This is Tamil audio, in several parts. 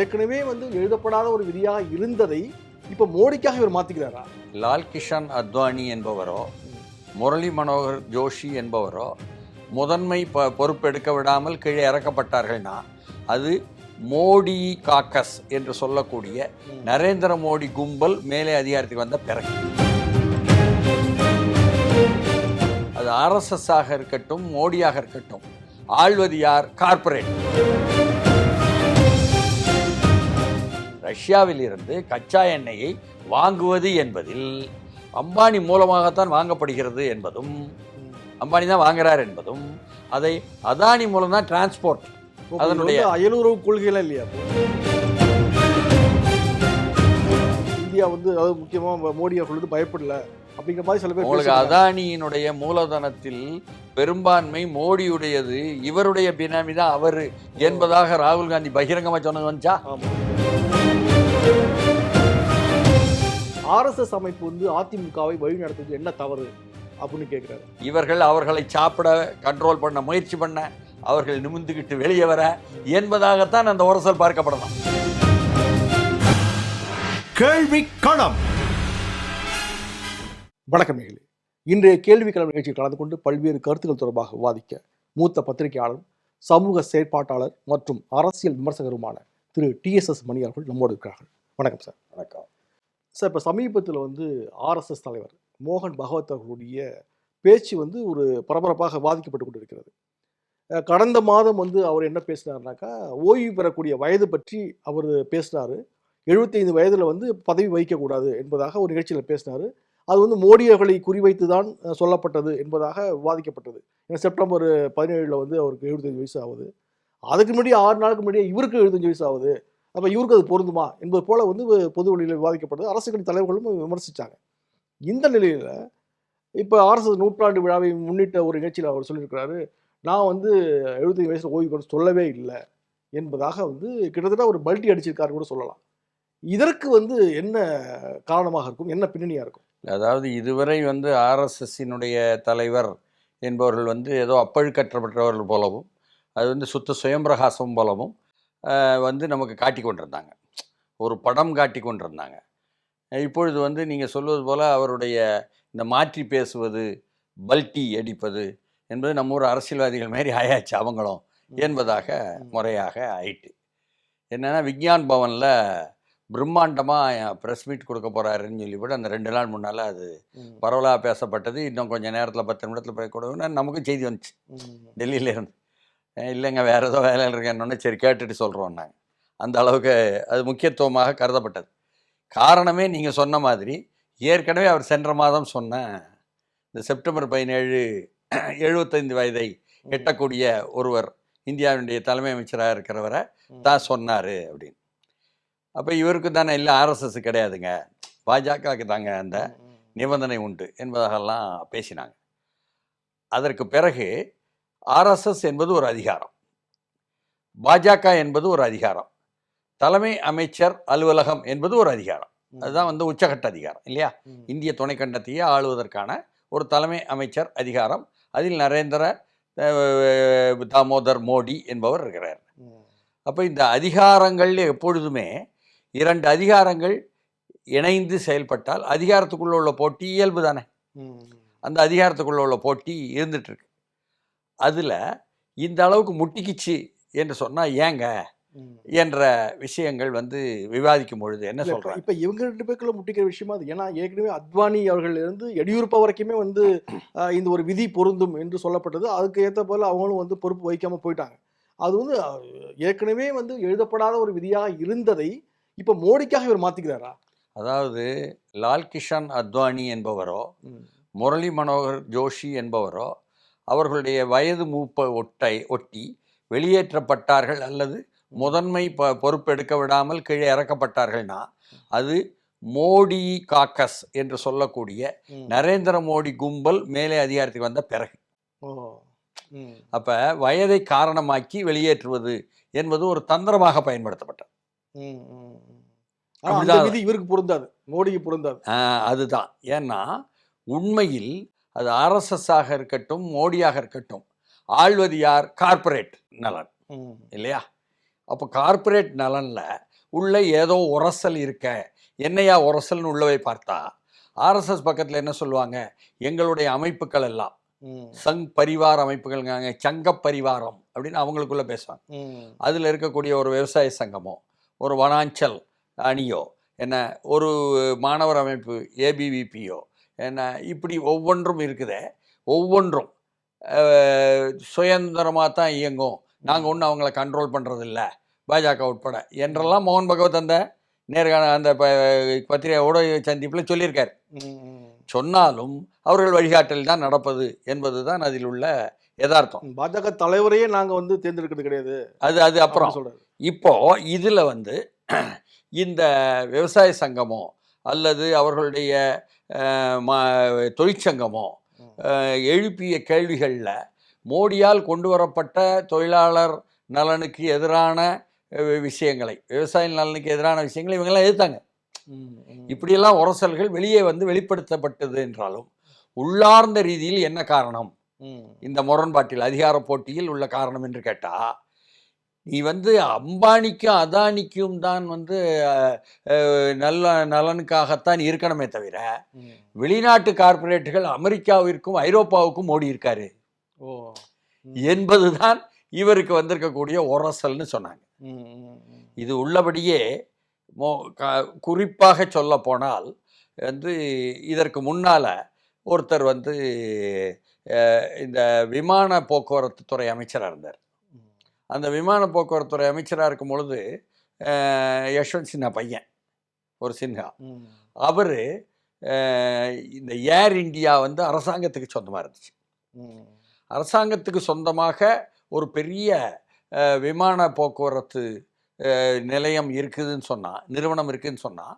ஏற்கனவே வந்து எழுதப்படாத ஒரு விதியாக இருந்ததை இப்ப மோடிக்காக இவர் மாத்திக்கிறாரா? லால் கிஷன் அத்வானி என்பவரோ முரளி மனோகர் ஜோஷி என்பவரோ முதன்மை ப பொறுப்பெடுக்க விடாமல் கீழே இறக்கப்பட்டார்கள்னா அது மோடி காக்கஸ் என்று சொல்லக்கூடிய நரேந்திர மோடி கும்பல் மேலே அதிகாரத்துக்கு வந்த பிறகு. அது ஆர்எஸ்எஸ் ஆக இருக்கட்டும் மோடியாக இருக்கட்டும். ஆள்வது யார்? கார்ப்பரேட். ரஷ்யாவில் இருந்து கச்சா எண்ணெயை வாங்குவது என்பதில் அம்பானி மூலமாகத்தான் வாங்கப்படுகிறது என்பதும் அம்பானி தான் வாங்குறார் என்பதும் அதை அதானி மூலம் தான் டிரான்ஸ்போர்ட் அதனுடைய- அயலுறவு கொள்கைலாம் இல்லையா? இந்தியா வந்து அதாவது முக்கியமா மோடி அவர்கள் வந்து பயப்படல அப்படிங்கிற மாதிரி சில பேர் உங்களுக்கு. அதானியினுடைய மூலதனத்தில் பெரும்பான்மை மோடியுடையது இவருடைய பினாமி தான் அவரு என்பதாக ராகுல் காந்தி பகிரங்கமா சொன்னது வந்துச்சா ஆர்எஸ்எஸ் அமைப்பு வந்து அதிமுகவை வழி நடத்துவது என்ன தவறு அப்படின்னு கேட்கிறாரு இவர்கள் அவர்களை சாப்பிட கண்ட்ரோல் பண்ண முயற்சி பண்ண அவர்கள் நிமிந்துகிட்டு வெளியே வர என்பதாகத்தான் அந்த உரசல் பார்க்கப்படலாம் கேள்வி களம். வணக்கம் நேயர்களே. இன்றைய கேள்விக்கிழமை நிகழ்ச்சியில் கலந்து கொண்டு பல்வேறு கருத்துக்கள் தொடர்பாக விவாதிக்க மூத்த பத்திரிகையாளர் சமூக செயற்பாட்டாளர் மற்றும் அரசியல் விமர்சகருமான திரு டிஎஸ்எஸ் மணி அவர்கள் நம்மோடு இருக்கிறார்கள். வணக்கம் சார். வணக்கம். சார் இப்போ சமீபத்தில் வந்து ஆர்எஸ்எஸ் தலைவர் மோகன் பகவத் அவர்களுடைய பேச்சு வந்து ஒரு பரபரப்பாக பாதிக்கப்பட்டு கொண்டிருக்கிறது. கடந்த மாதம் வந்து அவர் என்ன பேசினார்னாக்கா ஓய்வு பெறக்கூடிய வயது பற்றி அவர் பேசினார். எழுபத்தைந்து வயதில் வந்து பதவி வகிக்கக்கூடாது என்பதாக ஒரு நிகழ்ச்சியில் பேசினார். அது வந்து மோடி அவர்களை குறிவைத்து தான் சொல்லப்பட்டது என்பதாக விவாதிக்கப்பட்டது ஏன்னா செப்டம்பர் பதினேழில் வந்து அவருக்கு எழுபத்தஞ்சு வயசு ஆகுது. அதுக்கு முன்னாடி ஆறு நாளுக்கு முன்னாடியே இவருக்கு எழுபத்தஞ்சு வயசு ஆகுது. அப்போ இவருக்கு அது பொருந்துமா என்பது போல வந்து பொது வழியில் விவாதிக்கப்பட்டது அரசு கட்சி தலைவர்களும் விமர்சித்தாங்க இந்த நிலையில் இப்போ ஆர்எஸ்எஸ் நூற்றாண்டு விழாவை முன்னிட்ட ஒரு நிகழ்ச்சியில் அவர் சொல்லியிருக்கிறாரு நான் வந்து எழுபத்தஞ்சு வயசில் ஓய்வு பெற சொல்லவே இல்லை என்பதாக வந்து கிட்டத்தட்ட ஒரு பல்ட்டி அடிச்சிருக்காரு கூட சொல்லலாம். இதற்கு வந்து என்ன காரணமாக இருக்கும்? என்ன பின்னணியாக இருக்கும்? அதாவது இதுவரை வந்து ஆர்எஸ்எஸ்ஸினுடைய தலைவர் என்பவர்கள் வந்து ஏதோ அப்பழுக்கற்றப்பட்டவர்கள் போலவும் அது வந்து சுத்த சுயம்பிரகாசம் போலவும் வந்து நமக்கு காட்டி கொண்டிருந்தாங்க. ஒரு படம் காட்டி கொண்டிருந்தாங்க. இப்பொழுது வந்து நீங்கள் சொல்வது போல் அவருடைய இந்த மாற்றி பேசுவது பல்ட்டி அடிப்பது என்பது நம்ம ஊர் அரசியல்வாதிகள் மாதிரி ஆயாச்சு அவங்களும் என்பதாக முறையாக ஆயிட்டு. என்னன்னா விக்ஞான் பவனில் பிரம்மாண்டமாக ப்ரெஸ் மீட் கொடுக்க போகிறாருன்னு சொல்லிவிட்டு அந்த ரெண்டு நாள் முன்னால் அது. பரவலாக பேசப்பட்டது. இன்னும் கொஞ்சம் நேரத்தில் பத்து நிமிடத்தில் போய் கொடுங்கன்னா நமக்கு செய்தி வந்துச்சு. ம். டெல்லியில இருந்து "அஹ் இல்லைங்க வேறு ஏதோ வேலையில் இருக்கேன்னு சரி கேட்டுட்டு சொல்கிறோம் நாங்கள் அந்த அளவுக்கு அது முக்கியத்துவமாக கருதப்பட்டது. காரணமே நீங்கள் சொன்ன மாதிரி ஏற்கனவே அவர் சென்ற மாதம் சொன்ன இந்த செப்டம்பர் பதினேழு எழுபத்தைந்து வயதை எட்டக்கூடிய ஒருவர் இந்தியாவினுடைய தலைமை அமைச்சராக இருக்கிறவரை தான் சொன்னார் அப்படின்னு. அப்போ இவருக்கு தானே இல்லை ஆர்எஸ்எஸ் கிடையாதுங்க. பாஜகவுக்கு தாங்க அந்த நிபந்தனை உண்டு என்பதாகலாம் பேசினாங்க. அதற்கு பிறகு ஆர்எஸ்எஸ் என்பது ஒரு அதிகாரம். பாஜக என்பது ஒரு அதிகாரம். தலைமை அமைச்சர் அலுவலகம் என்பது ஒரு அதிகாரம். அதுதான் வந்து உச்சகட்ட அதிகாரம் இல்லையா. இந்திய துணைக்கண்டத்தையே ஆளுவதற்கான ஒரு தலைமை அமைச்சர் அதிகாரம். அதில் நரேந்திர தாமோதர் மோடி என்பவர் இருக்கிறார். அப்போ இந்த அதிகாரங்கள் எப்பொழுதுமே இரண்டு அதிகாரங்கள் இணைந்து செயல்பட்டால் அதிகாரத்துக்குள்ள உள்ள போட்டி இயல்பு தானே. அந்த அதிகாரத்துக்குள்ள உள்ள போட்டி இருந்துட்டு இருக்கு. அதில் இந்த அளவுக்கு முட்டிக்கிச்சு என்று சொன்னால் ஏங்க. என்ற விஷயங்கள் வந்து விவாதிக்கும் பொழுது என்ன இல்ல, சொல்கிறாங்க இப்ப இவங்க ரெண்டு பேருக்குள்ள முட்டிக்கிற விஷயமா அது? ஏன்னா ஏற்கனவே அத்வானி அவர்கள் இருந்து எடியூரப்பா வரைக்குமே வந்து இந்த ஒரு விதி பொருந்தும் என்று சொல்லப்பட்டது. அதுக்கு ஏத்த போல அவங்களும் வந்து பொறுப்பு வகிக்காம போயிட்டாங்க. அது வந்து ஏற்கனவே வந்து எழுதப்படாத ஒரு விதியாக இருந்ததை இப்ப மோடிக்காக இவர் மாத்திக்கிறாரா? அதாவது லால் கிஷன் அத்வானி என்பவரோ முரளி மனோகர் ஜோஷி என்பவரோ அவர்களுடைய வயது மூப்பை ஒட்டை ஒட்டி வெளியேற்றப்பட்டார்கள் அல்லது முதன்மை ப பொறுப்பெடுக்க விடாமல் கீழே இறக்கப்பட்டார்கள்னா அது மோடி காக்கஸ் என்று சொல்லக்கூடிய. நரேந்திர மோடி கும்பல் மேலே அதிகாரத்துக்கு வந்த பிறகு. அப்ப வயதை காரணமாக்கி வெளியேற்றுவது என்பது ஒரு தந்திரமாக பயன்படுத்தப்பட்டது. இவருக்கு பொருந்தாது மோடிக்கு பொருந்தாது. அதுதான். ஏன்னா உண்மையில் அது ஆர்எஸ்எஸ் ஆக இருக்கட்டும் மோடியாக இருக்கட்டும். ஆள்வது யார்? கார்ப்பரேட் நலன். இல்லையா? அப்போ கார்ப்பரேட் நலனில் உள்ள ஏதோ உரசல் இருக்க. என்னையா உரசல்னு உள்ளவை பார்த்தா ஆர்எஸ்எஸ் பக்கத்தில் என்ன சொல்லுவாங்க? எங்களுடைய அமைப்புகள் எல்லாம். சங் பரிவார அமைப்புகள்ங்காங்க சங்க பரிவாரம் அப்படின்னு அவங்களுக்குள்ள பேசுவாங்க. அதில் இருக்கக்கூடிய ஒரு விவசாய சங்கமோ ஒரு வனாஞ்சல் அணியோ என்ன ஒரு மாணவர் அமைப்பு ஏபிவிபியோ இப்படி ஒவ்வொன்றும் இருக்குதே. ஒவ்வொன்றும். சுதந்திரமாக தான் இயங்கும். நாங்கள் ஒன்றும் அவங்கள கண்ட்ரோல் பண்ணுறதில்ல பாஜக உட்பட. என்றெல்லாம் மோகன் பகவத் அந்த நேர்காண அந்த பத்திரிகை ஊடக சந்திப்பில் சொல்லியிருக்கார். சொன்னாலும் அவர்கள் வழிகாட்டல் தான் நடப்பது என்பது தான் அதில் உள்ள யதார்த்தம். பாஜக தலைவரையே நாங்க வந்து தேர்ந்தெடுக்கிறது கிடையாது. அது அது அப்புறம். அப்படி சொல்றாரு. இப்போ இதில் வந்து இந்த விவசாய சங்கமோ அல்லது அவர்களுடைய தொழிற்சங்கமோ எழுப்பிய கேள்விகளில் மோடியால் கொண்டு வரப்பட்ட தொழிலாளர் நலனுக்கு எதிரான விஷயங்களை விவசாய நலனுக்கு எதிரான விஷயங்களை இவங்கெல்லாம் எதிர்த்தாங்க. இப்படியெல்லாம் உரசல்கள் வெளியே வந்து வெளிப்படுத்தப்பட்டது என்றாலும் உள்ளார்ந்த ரீதியில் என்ன காரணம்? இந்த முரண்பாட்டில் அதிகார போட்டியில் உள்ள காரணம் என்று கேட்டா நீ வந்து அம்பானிக்கும் அதானிக்கும் தான் வந்து நல்ல நலனுக்காகத்தான் இருக்கணுமே தவிர. வெளிநாட்டு கார்ப்பரேட்டுகள் அமெரிக்காவிற்கும் ஐரோப்பாவுக்கும் ஓடி இருக்காரு என்பதுதான் இவருக்கு வந்திருக்கக்கூடிய உரசல்னு சொன்னாங்க. இது உள்ளபடியே மோ குறிப்பாக சொல்ல போனால் வந்து இதற்கு முன்னால ஒருத்தர் வந்து இந்த விமான போக்குவரத்து துறை அமைச்சராக இருந்தார். அந்த விமான போக்குவரத்து துறை அமைச்சராக இருக்கும் பொழுது யஷ்வந்த் சின்ஹா பையன் ஒரு சின்ஹா. அவர் இந்த ஏர் இந்தியா வந்து அரசாங்கத்துக்கு சொந்தமாக இருந்துச்சு. அரசாங்கத்துக்கு சொந்தமாக ஒரு பெரிய விமான போக்குவரத்து நிலையம் இருக்குதுன்னு சொன்னால் நிறுவனம் இருக்குதுன்னு சொன்னால்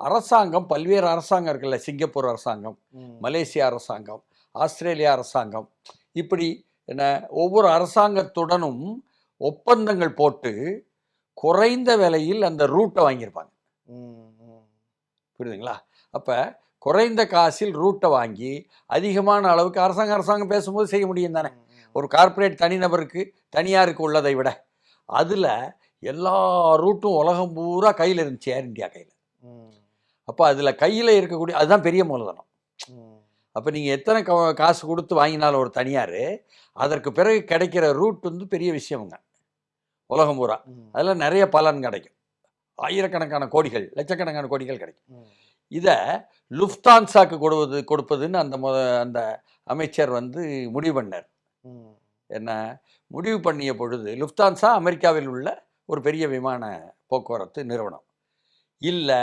அரசாங்கம் பல்வேறு அரசாங்கம் இருக்குல்ல சிங்கப்பூர் அரசாங்கம். மலேசியா அரசாங்கம் ஆஸ்திரேலியா அரசாங்கம் இப்படி என்ன ஒவ்வொரு அரசாங்கத்துடனும் ஒப்பந்தங்கள் போட்டு குறைந்த விலையில் அந்த ரூட்டை வாங்கியிருப்பாங்க. புரியுதுங்களா? அப்போ குறைந்த காசில் ரூட்டை வாங்கி அதிகமான அளவுக்கு அரசாங்கம் அரசாங்கம் பேசும்போது செய்ய முடியும் தானே. ஒரு கார்ப்பரேட் தனிநபருக்கு தனியாருக்கு உள்ளதை விட அதில் எல்லா ரூட்டும் உலகம் பூரா கையில் இருந்துச்சு ஏர் இந்தியா கையில். அப்போ அதில் கையில் இருக்கக்கூடிய அதுதான் பெரிய மூலதனம். அப்போ நீங்கள் எத்தனை கா- காசு கொடுத்து வாங்கினாலும் ஒரு தனியார் அதற்கு பிறகு கிடைக்கிற ரூட் வந்து பெரிய விஷயமுங்க. உலகம் பூரா. அதில் நிறைய பலன் கிடைக்கும். ஆயிரக்கணக்கான கோடிகள் லட்சக்கணக்கான கோடிகள் கிடைக்கும். இதை லுஃப்தான்சாக்கு கொடுவது கொடுப்பதுன்னு அந்த முத அந்த அமைச்சர் வந்து முடிவு பண்ணார். என்ன? முடிவு பண்ணிய பொழுது லுஃப்தான்சா அமெரிக்காவில் உள்ள ஒரு பெரிய விமான போக்குவரத்து நிறுவனம். இல்லை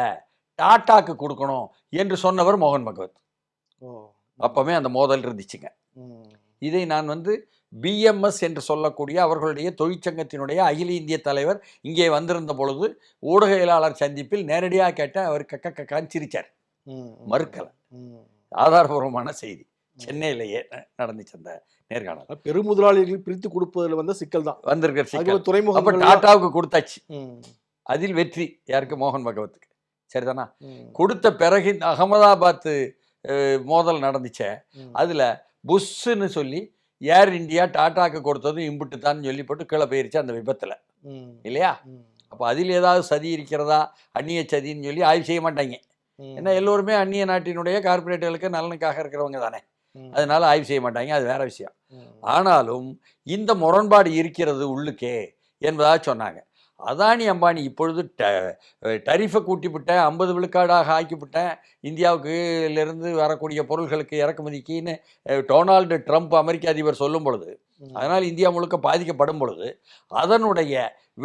டாட்டாக்கு கொடுக்கணும் என்று சொன்னவர் மோகன் பகவத். அப்போவே அந்த மோதல் இருந்துச்சுங்க. இதை நான் வந்து பிஎம்எஸ் என்று சொல்லக்கூடிய அவர்களுடைய தொழிற்சங்கத்தினுடைய அகில இந்திய தலைவர் இங்கே வந்திருந்த பொழுது ஊடகவியலாளர் சந்திப்பில் நேரடியாக கேட்ட அவர் கக்க கக்கான்னு சிரிச்சார். மறுக்கல. ஆதாரபூர்வமான செய்தி. சென்னையிலேயே நடந்துச்சு அந்த நேர்காணல். பெருமுதலாளிகள் பிரித்து கொடுப்பதில் வந்த சிக்கல் தான். வந்திருக்கிற சிக்கல். துறைமுகம் டாட்டாவுக்கு கொடுத்தாச்சு. அதில் வெற்றி யாருக்கு? மோகன் பகவத்துக்கு. சரிதானா. கொடுத்த பிறகு அஹ், மோதல் நடந்துச்சே. அதில் புஷ்ஷுன்னு சொல்லி ஏர் இந்தியா டாட்டாக்கு கொடுத்ததும் இம்புட்டு தான் சொல்லி போட்டு கீழே போயிருச்சு அந்த விபத்தில். இல்லையா. அப்போ அதில் ஏதாவது சதி இருக்கிறதா அந்நிய சதின்னு சொல்லி ஆய்வு செய்ய மாட்டாங்க. ஏன்னா எல்லோருமே அந்நிய நாட்டினுடைய கார்ப்பரேட்டுகளுக்கு நலனுக்காக இருக்கிறவங்க தானே. அதனால ஆய்வு செய்ய மாட்டாங்க அது வேற விஷயம். ஆனாலும் இந்த முரண்பாடு இருக்கிறது உள்ளுக்கே என்பதாக சொன்னாங்க அதானி அம்பானி இப்பொழுது டரிஃபை கூட்டிவிட்டேன் ஐம்பது விழுக்காடாக ஆக்கிவிட்டேன் இந்தியாவுக்கு இருந்து வரக்கூடிய பொருள்களுக்கு இறக்குமதிக்குன்னு டொனால்டு ட்ரம்ப் அமெரிக்க அதிபர் சொல்லும் பொழுது. அதனால் இந்தியா முழுக்க பாதிக்கப்படும் பொழுது அதனுடைய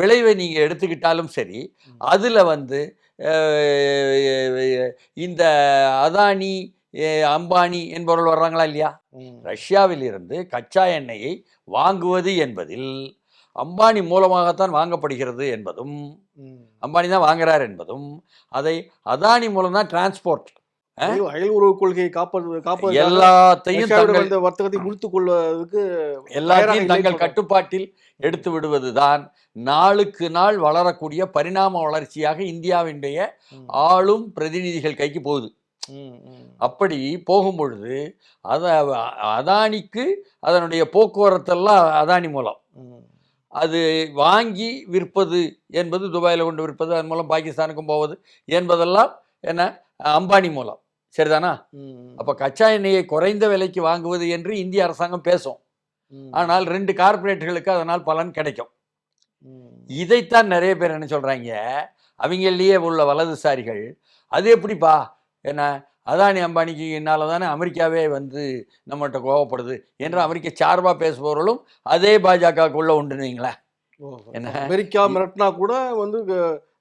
விளைவை நீங்கள் எடுத்துக்கிட்டாலும் சரி. அதில் வந்து இந்த அதானி அம்பானி என்பவர்கள் வர்றாங்களா இல்லையா. ரஷ்யாவில் இருந்து கச்சா எண்ணெயை வாங்குவது என்பதில் அம்பானி மூலமாகத்தான் வாங்கப்படுகிறது என்பதும். அம்பானி தான் வாங்குறார் என்பதும் அதை அதானி மூலம் தான் டிரான்ஸ்போர்ட் அயல் உறவு கொள்கையை காப்பது காப்பது எல்லாத்தையும் தங்கள் வர்த்தகத்தை முடித்துக் கொள்வதற்கு எல்லாத்தையும் தங்கள். கட்டுப்பாட்டில் எடுத்து விடுவதுதான் நாளுக்கு நாள் வளரக்கூடிய பரிணாம வளர்ச்சியாக இந்தியாவினுடைய. ஆளும் பிரதிநிதிகள் கைக்கு போகுது. அப்படி போகும் பொழுது அத அதானிக்கு அதனுடைய போக்குவரத்தெல்லாம் அதானி மூலம். அது வாங்கி விற்பது என்பது துபாயில் கொண்டு விற்பது அதன் மூலம் பாகிஸ்தானுக்கும் போவது என்பதெல்லாம் என்ன அம்பானி மூலம். சரிதானா? அப்போ கச்சா எண்ணெயை குறைந்த விலைக்கு வாங்குவது என்று இந்திய அரசாங்கம் பேசும். ஆனால் ரெண்டு கார்ப்பரேட்டுகளுக்கு அதனால் பலன் கிடைக்கும். இதைத்தான் நிறைய பேர் என்ன சொல்றாங்க அவங்களையே உள்ள வலதுசாரிகள் அது எப்படிப்பா? என்ன அதானி அம்பானிக்கு என்னால தானே அமெரிக்காவே வந்து நம்மகிட்ட கோவப்படுது என்று அமெரிக்க சார்பாக பேசுபவர்களும் அதே பாஜகவுக்குள்ள உண்டுனீங்களா என்ன? அமெரிக்கா மிரட்டினா கூட வந்து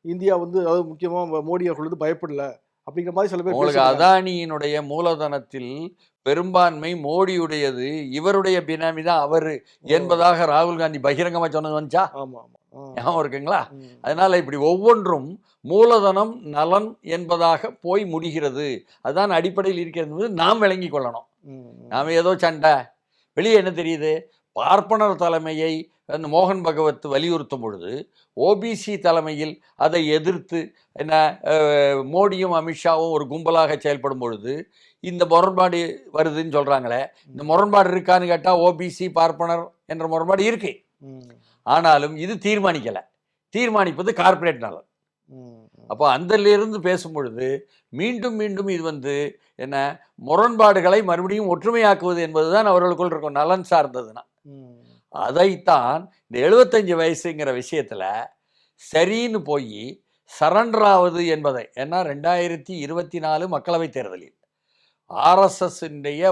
இந்தியா வந்து அதாவது முக்கியமா மோடி அவர்கள் வந்து பயப்படல அப்படிங்கிற மாதிரி சில பேர் உங்களுக்கு. அதானியினுடைய மூலதனத்தில் பெரும்பான்மை மோடியுடையது இவருடைய பினாமி தான் அவரு என்பதாக ராகுல் காந்தி பகிரங்கமா சொன்னது வந்துச்சா? ஆமா ஆமா. ஆ, ஞாபகம் இருக்குங்களா? அதனால இப்படி ஒவ்வொன்றும் மூலதனம் நலன் என்பதாக போய் முடிகிறது. அதுதான் அடிப்படையில் இருக்கிறது. நாம் விளங்கி கொள்ளணும். நாம் ஏதோ சண்டை. வெளியே என்ன தெரியுது? பார்ப்பனர் தலைமையை அந்த மோகன் பகவத் வலியுறுத்தும் பொழுது ஓபிசி தலைமையில் அதை எதிர்த்து என்ன மோடியும் அமித்ஷாவும் ஒரு கும்பலாக செயல்படும் பொழுது இந்த முரண்பாடு வருதுன்னு சொல்றாங்களே. இந்த முரண்பாடு இருக்கான்னு கேட்டால் ஓபிசி பார்ப்பனர் என்ற முரண்பாடு இருக்கு. ஆனாலும் இது தீர்மானிக்கலை. தீர்மானிப்பது கார்ப்பரேட் நலன். அப்போ அதிலிருந்து பேசும் பொழுது மீண்டும் மீண்டும் இது வந்து என்ன முரண்பாடுகளை மறுபடியும் ஒற்றுமையாக்குவது என்பதுதான் அவர்களுக்குள் இருக்கும் நலன் சார்ந்ததுன்னா. அதைத்தான் இந்த எழுபத்தஞ்சு வயசுங்கிற விஷயத்துல சரின்னு போய் சரண்டர் ஆவது என்பதை ஏன்னா ரெண்டாயிரத்தி இருபத்தி நாலு மக்களவைத் தேர்தலில் ஆர்எஸ்எஸ்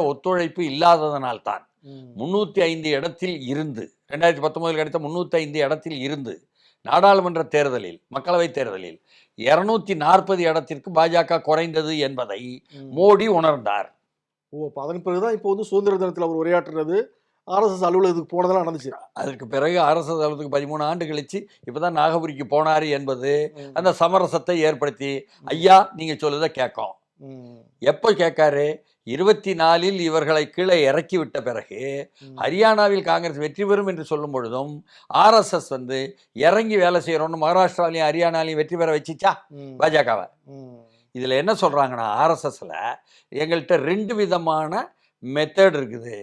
ஒத்துழைப்பு இல்லாததனால்தான். முன்னூற்றி ஐந்து இடத்தில் இருந்து ரெண்டாயிரத்தி பத்தொன்பதில் கிடைத்த முன்னூற்றி ஐந்து இடத்தில் இருந்து நாடாளுமன்ற தேர்தலில் மக்களவைத் தேர்தலில் இருநூத்தி நாற்பது இடத்திற்கு பாஜக குறைந்தது என்பதை. மோடி உணர்ந்தார். ஓ அப்ப அதன் பிறகுதான் இப்போ வந்து சுதந்திர தினத்தில் அவர் உரையாற்றுறது ஆர்எஸ்எஸ் அலுவலகத்துக்கு போனதெல்லாம் நடந்துச்சு. அதற்கு பிறகு அரசு தளத்துக்கு பதிமூணு ஆண்டு கழிச்சு இப்பதான் நாகபுரிக்கு போனார் என்பது அந்த சமரசத்தை ஏற்படுத்தி ஐயா நீங்க சொல்லுத கேட்கும். எப்போ கேட்காரு? இருபத்தி நாலில் இவர்களை கீழே இறக்கி விட்ட பிறகு. ஹரியானாவில் காங்கிரஸ் வெற்றி பெறும் என்று சொல்லும் பொழுதும் ஆர்எஸ்எஸ் வந்து இறங்கி வேலை செய்யறோம்னு மகாராஷ்டிராலையும் ஹரியானாலையும் வெற்றி பெற வச்சுச்சா? பாஜகவை. இதில் என்ன சொல்கிறாங்கன்னா ஆர்எஸ்எஸ்ல எங்கள்கிட்ட ரெண்டு விதமான மெத்தட் இருக்குது.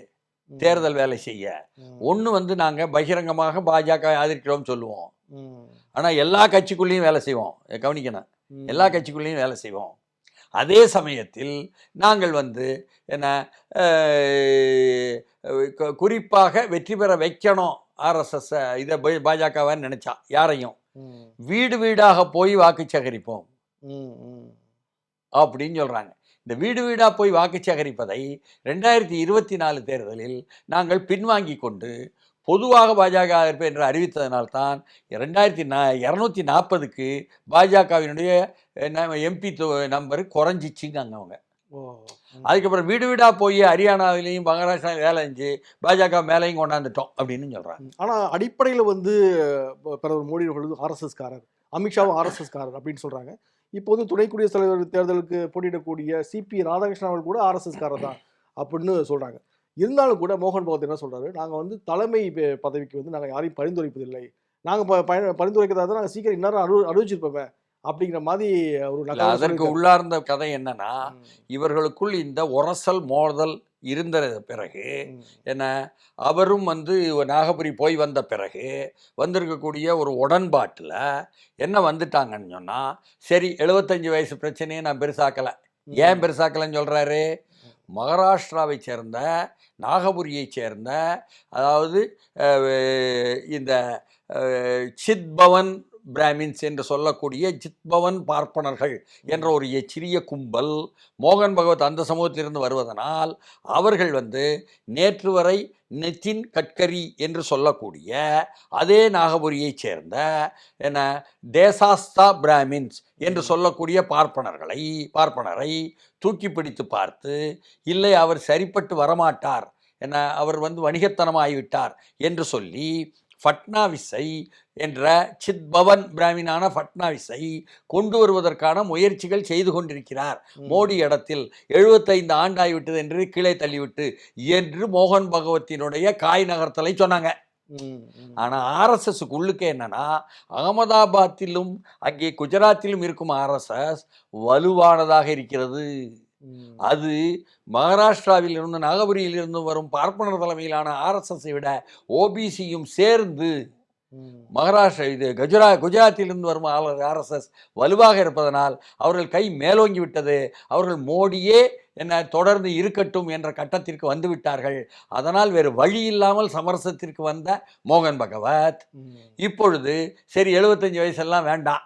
தேர்தல் வேலை செய்ய. ஒன்று வந்து நாங்கள் பகிரங்கமாக பாஜக ஆதரிக்கிறோம்னு சொல்லுவோம். ஆனால் எல்லா கட்சிக்குள்ளேயும் வேலை செய்வோம். கவனிக்கணும். எல்லா கட்சிக்குள்ளேயும் வேலை செய்வோம். அதே சமயத்தில் நாங்கள் வந்து என்ன குறிப்பாக வெற்றி பெற வைக்கணும். ஆர்எஸ்எஸ் இதை பாஜகவான்னு நினைச்சா யாரையும். வீடு வீடாக போய் வாக்கு சேகரிப்போம். அப்படின்னு சொல்றாங்க. இந்த வீடு வீடா போய் வாக்கு சேகரிப்பதை ரெண்டாயிரத்தி இருபத்தி நாலு தேர்தலில் நாங்கள் பின்வாங்கி கொண்டு பொதுவாக பாஜக இருப்பு என்று அறிவித்ததனால்தான் ரெண்டாயிரத்தி நா இரநூத்தி நாற்பதுக்கு பாஜகவினுடைய எம்பி நம்பர் குறைஞ்சிச்சுங்க அவங்க. அதுக்கப்புறம் வீடு வீடா போய் ஹரியானாவிலையும் மகாராஷ்டிராவிலையும் வேலை செஞ்சு பாஜக மேலையும் கொண்டாந்துட்டோம் அப்படின்னு சொல்றாங்க. ம். ஆனா அடிப்படையில் வந்து பிரதமர் மோடி அவர்கள் வந்து ஆர்எஸ்எஸ் காரர் அமித்ஷாவும் ஆர்எஸ்எஸ் காரர் அப்படின்னு சொல்றாங்க. இப்போ வந்து துணை குடியரசுத் தலைவர் தேர்தலுக்கு போட்டியிடக்கூடிய சிபி ராதாகிருஷ்ணன் அவர்கள் கூட ஆர்எஸ்எஸ் காரர் தான் அப்படின்னு சொல்றாங்க. இருந்தாலும் கூட மோகன் பகவத் என்ன சொல்றாரு? நாங்க வந்து தலைமை பதவிக்கு வந்து நாங்க யாரையும் பரிந்துரைப்பதில்லை. நாங்க ப- பரிந்துரைக்கிறதா தான் நாங்க சீக்கிரம் இன்னும் அறி அறிவிச்சிருப்போமே அப்படிங்கிற மாதிரி ஒரு அதற்கு. உள்ளார்ந்த கதை என்னன்னா இவர்களுக்குள் இந்த உரசல் மோதல் இருந்த பிறகு என்ன அவரும் வந்து நாகபுரி போய் வந்த பிறகு வந்திருக்கக்கூடிய ஒரு உடன்பாட்டில் என்ன வந்துட்டாங்கன்னு சொன்னால் சரி எழுபத்தஞ்சு வயசு பிரச்சனையை நான் பெருசாக்கலை. ஏன் பெருசாக்கலைன்னு சொல்கிறாரு மகாராஷ்டிராவை சேர்ந்த நாகபுரியைச் சேர்ந்த அதாவது இந்த சித்பவன் பிராமின்ஸ் என்று சொல்லக்கூடிய ஜித்பவன் பார்ப்பனர்கள் என்ற ஒரு சிறிய கும்பல் மோகன் பகவத் அந்த சமூகத்திலிருந்து வருவதனால் அவர்கள் வந்து நேற்று வரை நிதின் கட்கரி என்று சொல்லக்கூடிய அதே நாகபுரியைச் சேர்ந்த என்ன தேசாஸ்தா பிராமின்ஸ் என்று சொல்லக்கூடிய பார்ப்பனர்களை பார்ப்பனரை தூக்கி பிடித்து பார்த்து இல்லை அவர் சரிப்பட்டு வரமாட்டார். என அவர் வந்து வணிகத்தனமாகிவிட்டார் என்று சொல்லி ஃபட்னாவிஸை என்ற சித்பவன் பிராமினான ஃபட்னாவிஸை கொண்டு வருவதற்கான முயற்சிகள் செய்து கொண்டிருக்கிறார். மோடி இடத்தில் எழுபத்தைந்து ஆண்டாகிவிட்டது என்று கீழே தள்ளிவிட்டு என்று மோகன் பகவத்தினுடைய காய் நகர்த்தலை சொன்னாங்க. ஆனால் ஆர்எஸ்எஸ்க்கு உள்ளுக்கு என்னன்னா அகமதாபாத்திலும் அங்கே குஜராத்திலும் இருக்கும் ஆர்எஸ்எஸ் வலுவானதாக இருக்கிறது. அது மகாராஷ்டிராவில் இருந்து நாகபுரியில் இருந்து வரும் பார்ப்பனர் தலைமையிலான ஆர்எஸ்எஸ்ஸை விட ஓபிசியும் சேர்ந்து மகாராஷ்டிரா இது குஜரா குஜராத்திலிருந்து வரும் ஆர்எஸ்எஸ் வலுவாக இருப்பதனால் அவர்கள் கை மேலோங்கி விட்டது. அவர்கள் மோடியே என்ன தொடர்ந்து இருக்கட்டும் என்ற கட்டத்திற்கு வந்து விட்டார்கள். அதனால் வேறு வழி இல்லாமல் சமரசத்திற்கு வந்த மோகன் பகவத். இப்பொழுது சரி எழுபத்தஞ்சு வயசெல்லாம் வேண்டாம்.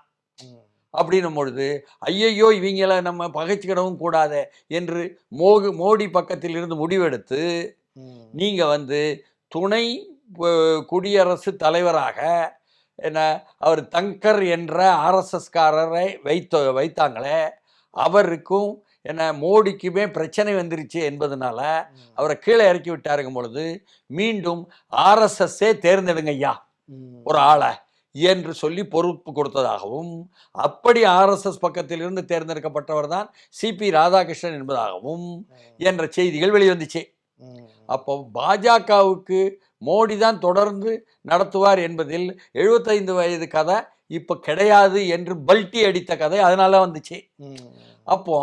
அப்படின்னும் பொழுது ஐயையோ இவங்கள நம்ம பகைச்சிக்கிடவும் கூடாது என்று மோகு மோடி பக்கத்தில் இருந்து முடிவெடுத்து நீங்க வந்து துணை குடியரசு தலைவராக என்ன அவர் தங்கர் என்ற ஆர்எஸ்எஸ்காரரை வைத்த வைத்தாங்களே அவருக்கும் என்ன மோடிக்குமே பிரச்சனை வந்துருச்சு என்பதனால அவரை கீழே இறக்கி விட்டாருங்கும் பொழுது மீண்டும் ஆர்எஸ்எஸ்ஸே தேர்ந்தெடுங்க ஐயா. ஒரு ஆளை. என்று சொல்லி பொறுப்பு கொடுத்ததாகவும் அப்படி ஆர்எஸ்எஸ் பக்கத்தில் இருந்து தேர்ந்தெடுக்கப்பட்டவர் தான் சிபி ராதாகிருஷ்ணன் என்பதாகவும் என்ற செய்திகள் வெளிவந்துச்சு. அப்போ பாஜகவுக்கு மோடி தான் தொடர்ந்து நடத்துவார் என்பதில் எழுபத்தைந்து வயது கதை இப்போ கிடையாது என்று பல்ட்டி அடித்த கதை அதனால வந்துச்சு. அப்போ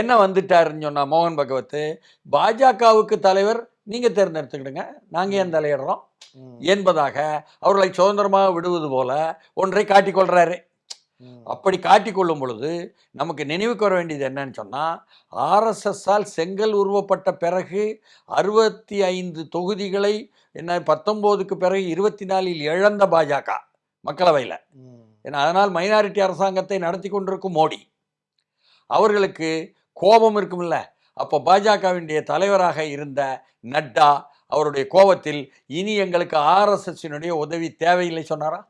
என்ன வந்துட்டாருன்னு சொன்னா மோகன் பகவத் பாஜகவுக்கு தலைவர் நீங்க தேர்ந்தெடுத்துக்கிடுங்க. நாங்க ஏன் தலையிடுறோம்? என்பதாக அவர்களை சுதந்திரமாக விடுவது போல ஒன்றை காட்டிக்கொள்றாரு அப்படி காட்டிக்கொள்ளும் பொழுது நமக்கு நினைவுக்கு வர வேண்டியது என்னன்னு சொன்னால் ஆர்எஸ்எஸ்ஸால் செங்கல் உருவப்பட்ட பிறகு அறுபத்தி ஐந்து தொகுதிகளை என்ன பத்தொம்போதுக்கு பிறகு இருபத்தி நாலில் இழந்த பாஜக மக்களவையில். ஏன்னா அதனால் மைனாரிட்டி அரசாங்கத்தை நடத்தி கொண்டிருக்கும் மோடி. அவர்களுக்கு கோபம் இருக்கும்ல அப்போ பாஜகவினுடைய தலைவராக இருந்த நட்டா அவருடைய கோபத்தில் இனி எங்களுக்கு ஆர்எஸ்எஸ்னுடைய உதவி தேவையில்லை சொன்னாரா?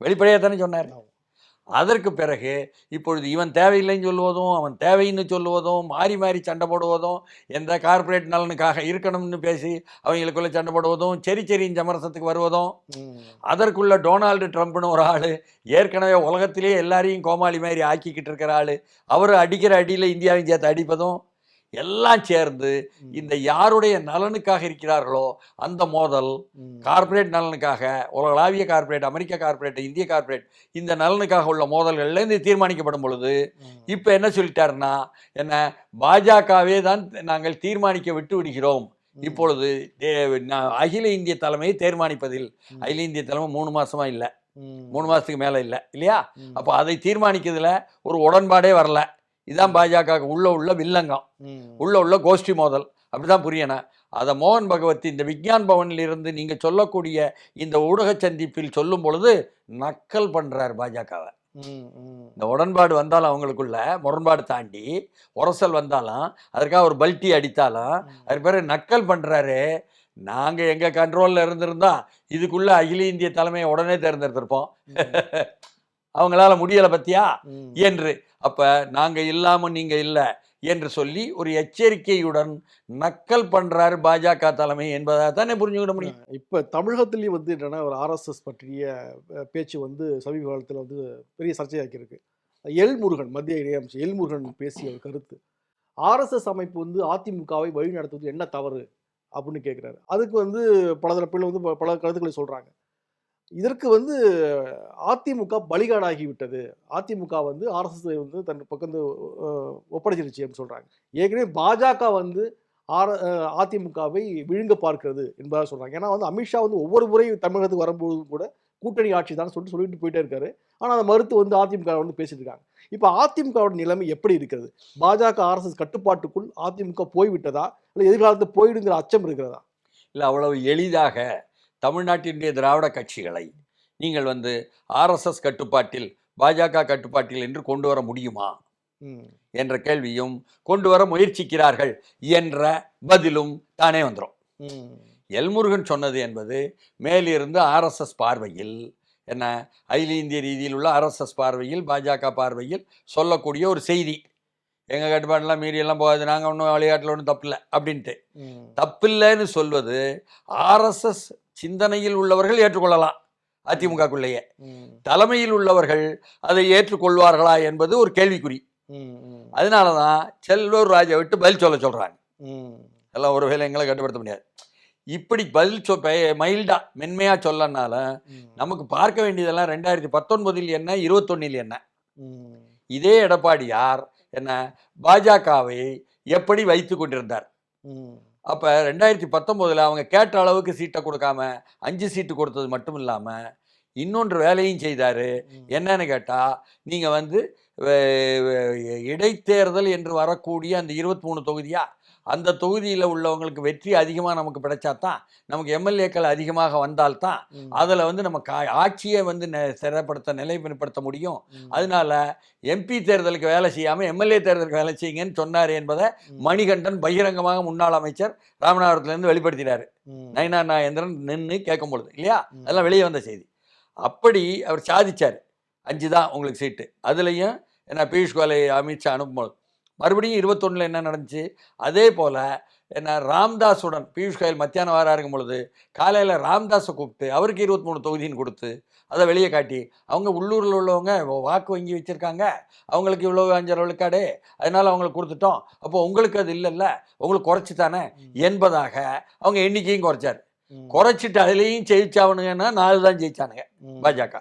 வெளிப்படையாக தானே சொன்னார். அதற்கு பிறகு இப்பொழுது இவன் தேவையில்லைன்னு சொல்லுவதும் அவன் தேவைன்னு சொல்லுவதும் மாறி மாறி சண்டை போடுவதும் எந்த கார்ப்பரேட் நலனுக்காக இருக்கணும்னு பேசி அவங்களுக்குள்ள சண்டை போடுவதும் செரி செரியின் சமரசத்துக்கு வருவதும் அதற்குள்ள டொனால்டு ட்ரம்ப்னு ஒரு ஆள் ஏற்கனவே உலகத்திலேயே எல்லாரையும் கோமாளி மாதிரி ஆக்கிக்கிட்டு இருக்கிற ஆள் அவர் அடிக்கிற அடியில் இந்தியாவையும் சேர்த்து அடிப்பதும் எல்லாம் சேர்ந்து இந்த யாருடைய நலனுக்காக இருக்கிறார்களோ அந்த மோதல் கார்ப்பரேட் நலனுக்காக உலகளாவிய கார்ப்பரேட் அமெரிக்க கார்ப்பரேட் இந்திய கார்ப்பரேட் இந்த நலனுக்காக உள்ள மோதல்கள்லேருந்து தீர்மானிக்கப்படும் பொழுது இப்போ என்ன சொல்லிட்டாருன்னா என்ன பாஜகவே தான் நாங்கள் தீர்மானிக்க விட்டு விடுகிறோம். இப்பொழுது அகில இந்திய தலைமையை தீர்மானிப்பதில் அகில இந்திய தலைமை மூணு மாசமா இல்லை. மூணு மாசத்துக்கு மேல இல்லை இல்லையா? அப்போ அதை தீர்மானிக்கிறதுல ஒரு உடன்பாடே வரல. இதான் பாஜக உள்ள உள்ள வில்லங்கம். உள்ள உள்ள கோஷ்டி மோதல். அப்படிதான் புரியணும். அதை மோகன் பகவத் இந்த விக்ஞான் பவனில் இருந்து நீங்க சொல்லக்கூடிய இந்த ஊடக சந்திப்பில் சொல்லும் பொழுது நக்கல் பண்றார் பாஜகவை. இந்த உடன்பாடு வந்தாலும் அவங்களுக்குள்ள முரண்பாடு தாண்டி உரசல் வந்தாலும் அதற்காக ஒரு பல்ட்டி அடித்தாலும் அதுக்கு பிறகு நக்கல் பண்றாரு. நாங்க எங்க கண்ட்ரோல்ல இருந்திருந்தா இதுக்குள்ள அகில இந்திய தலைமையை உடனே தேர்ந்தெடுத்திருப்போம். அவங்களால முடியல பத்தியா? என்று. அப்ப நாங்க இல்லாம நீங்க இல்ல என்று சொல்லி ஒரு எச்சரிக்கையுடன் நக்கல் பண்றாரு பாஜக தலைமை என்பதாக தானே புரிஞ்சுக்கிட முடியும். இப்ப தமிழகத்திலேயும் வந்து என்னன்னா ஒரு ஆர்எஸ்எஸ் பற்றிய பேச்சு வந்து சமீப காலத்தில் வந்து பெரிய சர்ச்சையாக்கி இருக்கு. எல் முருகன் மத்திய இணையமைச்சர் எல் முருகன் பேசிய ஒரு கருத்து. ஆர்எஸ்எஸ் அமைப்பு வந்து அதிமுகவை வழி நடத்துவது என்ன தவறு? அப்படின்னு கேட்குறாரு அதுக்கு வந்து பல தரப்பில் வந்து பல கருத்துக்களை சொல்றாங்க. இதற்கு வந்து அதிமுக பலிகாடாகிவிட்டது. அதிமுக வந்து ஆர்எஸ்எஸ் வந்து தன் பக்கம் வந்து, ஒப்படைச்சிருச்சு அப்படின்னு சொல்கிறாங்க ஏற்கனவே பாஜக வந்து ஆர் அதிமுகவை விழுங்க பார்க்கிறது என்பதாக சொல்கிறாங்க ஏன்னா வந்து அமித்ஷா வந்து ஒவ்வொரு முறையும் தமிழகத்துக்கு வரும்போதும் கூட கூட்டணி ஆட்சி தான் சொல்லிட்டு சொல்லிட்டு போயிட்டே இருக்காரு. ஆனால் அதை மறுத்து வந்து அதிமுக வந்து பேசிட்டு இருக்காங்க. இப்போ அதிமுகவோட நிலைமை எப்படி இருக்கிறது? பாஜக ஆர்எஸ்எஸ் கட்டுப்பாட்டுக்குள் அதிமுக போய்விட்டதா? இல்லை எதிர்காலத்தில் போயிடுங்கிற அச்சம் இருக்கிறதா? இல்லை அவ்வளவு எளிதாக தமிழ்நாட்டினுடைய திராவிட கட்சிகளை நீங்கள் வந்து ஆர்எஸ்எஸ் கட்டுப்பாட்டில் பாஜக கட்டுப்பாட்டில் என்று கொண்டு வர முடியுமா? என்ற கேள்வியும் கொண்டு வர முயற்சிக்கிறார்கள் என்ற பதிலும் தானே வந்துடும் எல்முருகன் சொன்னது என்பது மேலிருந்து ஆர்எஸ்எஸ் பார்வையில் என்ன அகில இந்திய ரீதியில் உள்ள ஆர்எஸ்எஸ் பார்வையில் பாஜக பார்வையில் சொல்லக்கூடிய ஒரு செய்தி. எங்கள் கட்டுப்பாடெல்லாம் மீறி எல்லாம் போகாது நாங்கள் ஒன்றும் விளையாட்டில் ஒன்றும் தப்பில்லை அப்படின்ட்டு. தப்பில்லைன்னு சொல்வது ஆர்எஸ்எஸ் சிந்தனையில் உள்ளவர்கள் ஏற்றுக்கொள்ளலாம் அதிமுகக்குள்ளேயே. தலைமையில் உள்ளவர்கள் அதை ஏற்றுக்கொள்வார்களா என்பது ஒரு கேள்விக்குறி. அதனால தான் செல்வூர் ராஜா விட்டு பதில் சொல்ல சொல்கிறாங்க எல்லாம் ஒரு வேலை எங்களை கட்டுப்படுத்த முடியாது. இப்படி பதில் சொ மைல்டா மென்மையா சொல்லனால நமக்கு பார்க்க வேண்டியதெல்லாம் ரெண்டாயிரத்தி பத்தொன்பதில் என்ன இருபத்தொன்னில் என்ன? இதே எடப்பாடியார் என்ன? பாஜகவை எப்படி வைத்து கொண்டிருந்தார்? அப்போ ரெண்டாயிரத்தி பத்தொம்போதில் அவங்க கேட்ட அளவுக்கு சீட்டை கொடுக்காம அஞ்சு சீட்டு கொடுத்தது மட்டும் இல்லாமல் இன்னொன்று வேலையும் செய்தார். என்னன்னு கேட்டால் நீங்கள் வந்து இடைத்தேர்தல் என்று வரக்கூடிய அந்த இருபத்தி மூணு தொகுதியா அந்த தொகுதியில் உள்ளவங்களுக்கு வெற்றி அதிகமாக நமக்கு கிடைச்சா தான் நமக்கு எம்எல்ஏக்கள் அதிகமாக வந்தால்தான். அதில் வந்து நம்ம கா ஆட்சியை வந்து நெ- சிறப்படுத்த நிலைப்படுத்த முடியும். அதனால எம்பி தேர்தலுக்கு வேலை செய்யாமல் எம்எல்ஏ தேர்தலுக்கு வேலை செய்யுங்கன்னு சொன்னார் என்பதை. மணிகண்டன் பகிரங்கமாக முன்னாள் அமைச்சர் ராமநாதபுரத்துலேருந்து வெளிப்படுத்தினார். நயனா நாகேந்திரன் நின்று கேட்கும் பொழுது இல்லையா. அதெல்லாம் வெளியே வந்த செய்தி அப்படி அவர் சாதிச்சார் அஞ்சு தான் உங்களுக்கு சீட்டு அதுலேயும் என்ன பியூஷ் கோயலை அமித்ஷா அனுப்பும்போது மறுபடியும் இருபத்தொன்னில் என்ன நடந்துச்சு அதே போல் என்ன ராம்தாஸுடன் பியூஷ் கோயல் மத்தியானம் வாரா இருக்கும் பொழுது காலையில் ராம்தாஸை கூப்பிட்டு அவருக்கு இருபத்தி மூணு தொகுதின்னு கொடுத்து அதை வெளியே காட்டி அவங்க உள்ளூரில் உள்ளவங்க வாக்கு வங்கி வச்சுருக்காங்க அவங்களுக்கு இவ்வளோ அஞ்சரை விழுக்காடு அதனால் அவங்களுக்கு கொடுத்துட்டோம் அப்போ உங்களுக்கு அது இல்லைல்ல உங்களுக்கு குறைச்சி தானே. என்பதாக அவங்க எண்ணிக்கையும் குறைச்சார். குறைச்சிட்டு அதுலேயும் ஜெயிச்சாவனுங்கன்னா நாலு தான் ஜெயிச்சானுங்க. பாஜக.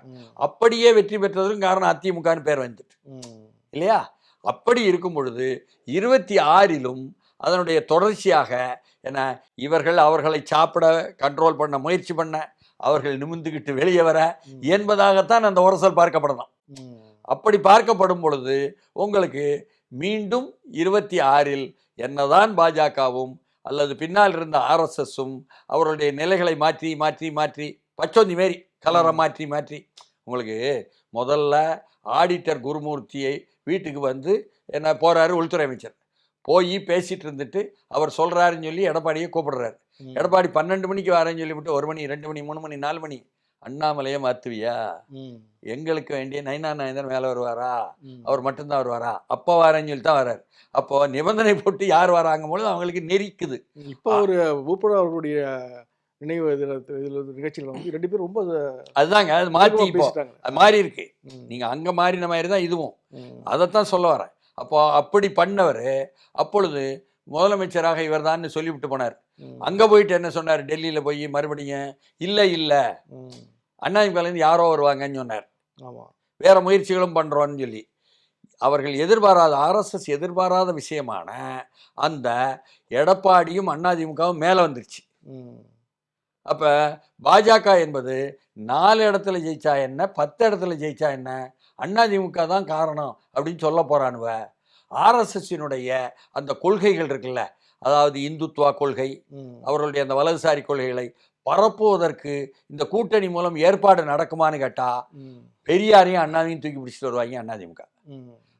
அப்படியே வெற்றி பெற்றதுக்கும் காரணம் அதிமுகன்னு பேர் வந்துட்டு. இல்லையா அப்படி இருக்கும் பொழுது இருபத்தி ஆறிலும் அதனுடைய தொடர்ச்சியாக என்ன இவர்கள் அவர்களை சாப்பிட கண்ட்ரோல் பண்ண முயற்சி பண்ண அவர்கள் நிமிந்துக்கிட்டு வெளியே வர. என்பதாகத்தான் அந்த உரசல் பார்க்கப்படணும் ம். அப்படி பார்க்கப்படும் பொழுது உங்களுக்கு மீண்டும் இருபத்தி ஆறில் என்னதான் பாஜகவும் அல்லது பின்னால் இருந்த ஆர்எஸ்எஸும் அவருடைய நிலைகளை மாற்றி மாற்றி மாற்றி பச்சோந்தி மாரி கலரை. மாற்றி மாற்றி உங்களுக்கு முதல்ல ஆடிட்டர் குருமூர்த்தியை வீட்டுக்கு வந்து என்ன போறாரு உள்துறை அமைச்சர். போய் பேசிட்டு இருந்துட்டு அவர் சொல்றாருன்னு சொல்லி எடப்பாடியை கூப்பிடுறாரு. எடப்பாடி பன்னெண்டு மணிக்கு வரேன்னு சொல்லிவிட்டு ஒரு மணி ரெண்டு மணி மூணு மணி நாலு மணி அண்ணாமலையை மாத்துவியா. எங்களுக்கு வேண்டிய நைனா நாயந்தர் மேலே வருவாரா. அவர் மட்டும்தான் வருவாரா? அப்போ வரேன்னு சொல்லி தான் வர்றாரு. அப்போ நிபந்தனை போட்டு யார் வராங்க பொழுது அவங்களுக்கு நெரிக்குது. இப்போ ஒரு பூப்பட அவர்களுடைய நினைவு இதுல நிகழ்ச்சியில் வந்து ரெண்டு பேரும் ரொம்ப அதுதாங்க அது மாற்றி இப்போ அது மாறி இருக்கு. ம். நீங்க அங்க மாறின மாதிரி தான் இதுவும். அதைத்தான் சொல்ல வரேன். அப்போ அப்படி பண்ணவர் அப்பொழுது முதலமைச்சராக இவர்தான்னு சொல்லிவிட்டு போனார். அங்க போயிட்டு என்ன சொன்னார்? டெல்லியில போய் மறுபடியும் இல்ல இல்ல. அண்ணாதிமுகலேருந்து யாரோ வருவாங்கன்னு சொன்னார். ஆமா. வேற முயற்சிகளும் பண்றோம்னு சொல்லி. அவர்கள் எதிர்பாராத ஆர்எஸ்எஸ் எதிர்பாராத விஷயமான அந்த எடப்பாடியும் அதிமுகவும் மேலே வந்துருச்சு. அப்போ பாஜக என்பது நாலு இடத்துல ஜெயிச்சா என்ன பத்து இடத்துல ஜெயிச்சா என்ன அதிமுக தான் காரணம் அப்படின்னு சொல்ல போறானுவ ஆர்எஸ்எஸ்ஸினுடைய அந்த கொள்கைகள் இருக்குல்ல அதாவது இந்துத்துவா கொள்கை. அவர்களுடைய அந்த வலதுசாரி கொள்கைகளை பரப்புவதற்கு இந்த கூட்டணி மூலம் ஏற்பாடு நடக்குமான்னு கேட்டா ம். பெரியாரையும் அண்ணாவையும் தூக்கி பிடிச்சிட்டு வருவாங்க.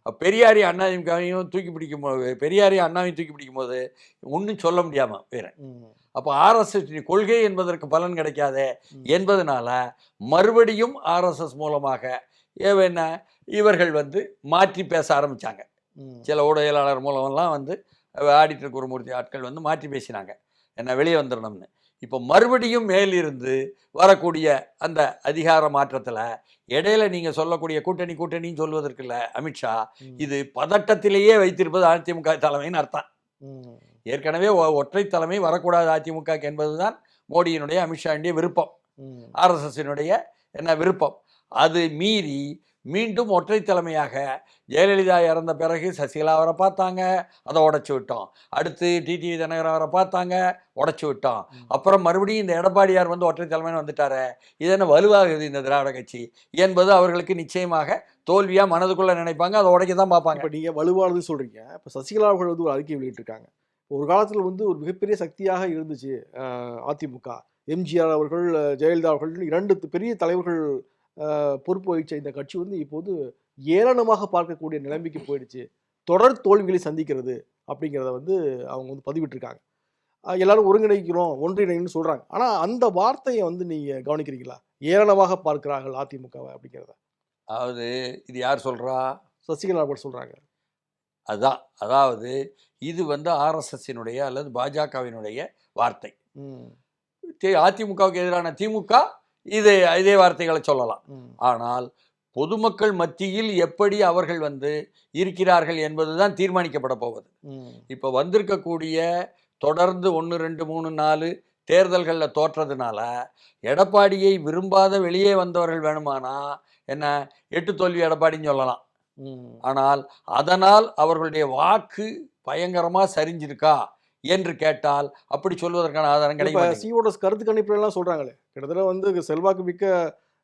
அப்ப பெரியாரையும் அண்ணாதிமுகவையும் தூக்கி பிடிக்கும் போது பெரியாரையும் அண்ணாவையும் தூக்கி பிடிக்கும் போது ஒன்றும் சொல்ல முடியாம வேற. அப்போ ஆர்எஸ்எஸ் கொள்கை என்பதற்கு பலன் கிடைக்காதே. என்பதனால மறுபடியும் ஆர்எஸ்எஸ் மூலமாக என்ன இவர்கள் வந்து மாற்றி பேச ஆரம்பிச்சாங்க ம். சில ஊடகவியலாளர் மூலமெல்லாம் வந்து ஆடிட்டர் குருமூர்த்தி ஆட்கள் வந்து மாற்றி பேசினாங்க என்ன வெளியே வந்துடணும்னு இப்போ மறுபடியும் மேலிருந்து வரக்கூடிய அந்த அதிகார மாற்றத்தில் இடையில நீங்கள் சொல்லக்கூடிய கூட்டணி கூட்டணின்னு சொல்வதற்குல்ல அமித்ஷா. இது பதட்டத்திலேயே வைத்திருப்பது அதிமுக தலைமைன்னு அர்த்தம். ஏற்கனவே ஒற்றை தலைமை வரக்கூடாது அதிமுக என்பதுதான் மோடியினுடைய அமித்ஷாவுடைய விருப்பம். ஆர்எஸ்எஸ்னுடைய என்ன விருப்பம்? அது மீறி மீண்டும் ஒற்றை தலைமையாக ஜெயலலிதா இறந்த பிறகு சசிகலா அவரை பார்த்தாங்க அதை உடைச்சு விட்டோம். அடுத்து டிடி தினகரன் அவரை பார்த்தாங்க உடைச்சு விட்டோம். அப்புறம் மறுபடியும் இந்த எடப்பாடியார் வந்து ஒற்றை தலைமைன்னு வந்துட்டாரு இது என்ன வலுவாகுது இந்த திராவிட கட்சி என்பது அவர்களுக்கு நிச்சயமாக தோல்வியா மனதுக்குள்ள நினைப்பாங்க அதை உடைக்க தான் பார்ப்பாங்க. இப்போ நீங்க வலுவானது சொல்றீங்க. இப்போ சசிகலா அவர்கள் வந்து ஒரு அறிக்கை வெளியிட்டிருக்காங்க. ஒரு காலத்துல வந்து ஒரு மிகப்பெரிய சக்தியாக இருந்துச்சு அதிமுக. எம்ஜிஆர் அவர்கள் ஜெயலலிதா அவர்கள் இரண்டு பெரிய தலைவர்கள் பொறுப்பு வகிச்ச இந்த கட்சி வந்து இப்போது ஏளனமாக பார்க்கக்கூடிய நிலைமைக்கு போயிடுச்சு. தொடர் தோல்விகளை சந்திக்கிறது அப்படிங்கிறத வந்து அவங்க வந்து பதிவிட்டிருக்காங்க. எல்லாரும் ஒருங்கிணைக்கிறோம் ஒன்றிணைன்னு சொல்றாங்க. ஆனா அந்த வார்த்தையை வந்து நீங்க கவனிக்கிறீங்களா? ஏளனமாக பார்க்கிறார்கள் அதிமுகவை அப்படிங்கிறத. அதாவது இது யார் சொல்றா? சசிகலா அவர்கள் சொல்றாங்க. அதான். அதாவது இது வந்து ஆர்எஸ்எஸ்ஸினுடைய அல்லது பாஜகவினுடைய வார்த்தை. அதிமுகவுக்கு எதிரான திமுக இது இதே வார்த்தைகளை சொல்லலாம். ஆனால் பொதுமக்கள் மத்தியில் எப்படி அவர்கள் வந்து இருக்கிறார்கள் என்பதுதான் தீர்மானிக்கப்பட போவது. இப்போ வந்திருக்கக்கூடிய தொடர்ந்து ஒன்று ரெண்டு மூணு நாலு தேர்தல்களில் தோற்றதுனால எடப்பாடியை விரும்பாத வெளியே வந்தவர்கள் வேணுமானா என்ன எட்டு தோல்வி எடப்பாடின்னு சொல்லலாம். ஆனால் அதனால் அவர்களுடைய வாக்கு பயங்கரமா சரிஞ்சிருக்கா என்று கேட்டால் அப்படி சொல்வதற்கான ஆதாரம் இப்ப கிடைக்க மாட்டேங்குது. சிஓடஸ் கருத்து கணிப்புல எல்லாம் சொல்றாங்களே. கிட்டத்தட்ட வந்து செல்வாக்கு மிக்க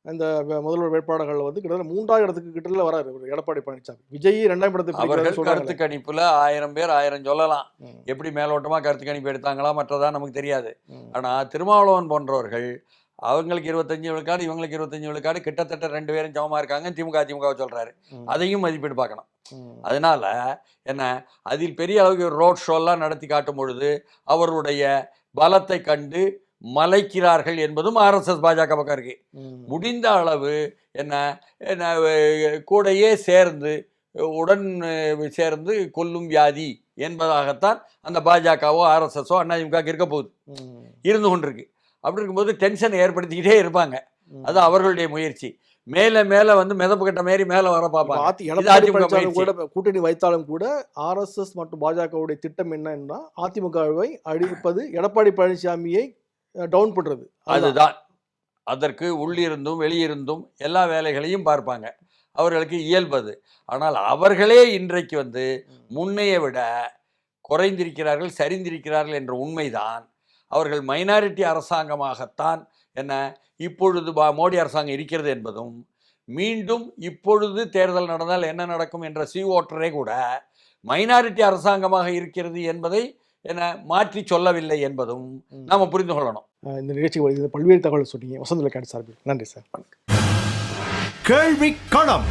இந்த முதல்வர் வேட்பாளர்கள் வந்து கிட்டத்தட்ட மூன்றாவது இடத்துக்கு கிட்ட வராரு. எடப்பாடி பழனிசாமி. விஜய் ரெண்டாம் இடத்துக்கு அவர்கள் கருத்து கணிப்புல ஆயிரம் பேர் ஆயிரம் சொல்லலாம். எப்படி மேலோட்டமா கருத்து கணிப்பு எடுத்தாங்களா மற்றதா நமக்கு தெரியாது. ம். ஆனா திருமாவளவன் போன்றவர்கள் அவங்களுக்கு இருபத்தஞ்சு விழுக்காடு இவங்களுக்கு இருபத்தஞ்சு விழுக்காடு கிட்டத்தட்ட ரெண்டு பேரும் சமமா இருக்காங்க திமுக அதிமுக சொல்றாரு ம். அதையும் மதிப்பீடு பார்க்கணும். அதனால என்ன அதில் பெரிய அளவுக்கு ரோட் ஷோலாம் நடத்தி காட்டும் பொழுது அவருடைய பலத்தை கண்டு மலைக்கிறார்கள் என்பதும் ஆர்எஸ்எஸ் பாஜக பக்கம் இருக்கு. முடிந்த அளவு என்ன என்ன கூடையே சேர்ந்து உடன் சேர்ந்து கொல்லும் வியாதி என்பதாகத்தான் அந்த பாஜகவோ ஆர்எஸ்எஸோ அதிமுக இருக்க போகுது. இருந்து கொண்டிருக்கு அப்படி இருக்கும்போது டென்ஷன் ஏற்படுத்திக்கிட்டே இருப்பாங்க. அது அவர்களுடைய முயற்சி. மேல மேல வந்து மிதப்பு கட்ட மாரி மேல வர பார்ப்பாங்க. கூட கூட்டணி வைத்தாலும் கூட ஆர்எஸ்எஸ் மற்றும் பாஜகவுடைய திட்டம் என்னன்னா அதிமுகவை அழிப்பது எடப்பாடி பழனிசாமியை டவுன் பண்றது. அதுதான். அதற்கு உள்ளிருந்தும் வெளியிருந்தும் எல்லா வேலைகளையும் பார்ப்பாங்க. அவர்களுக்கு இயல்பது. ஆனால் அவர்களே இன்றைக்கு வந்து முன்னைய விட குறைந்திருக்கிறார்கள் சரிந்திருக்கிறார்கள் என்ற உண்மைதான். அவர்கள் மைனாரிட்டி அரசாங்கமாகத்தான் என்ன இப்பொழுது பா மோடி அரசாங்கம் இருக்கிறது என்பதும் மீண்டும் இப்பொழுது தேர்தல் நடந்தால் என்ன நடக்கும் என்ற சி ஓட்டரே கூட மைனாரிட்டி அரசாங்கமாக இருக்கிறது என்பதை என்ன மாற்றி சொல்லவில்லை என்பதும். நாம புரிந்து கொள்ளணும். இந்த நிகழ்ச்சி பல்வேறு தகவல் சொன்னீங்க. வசந்த விளையாட்டு சார்பில். நன்றி சார். கேள்வி களம்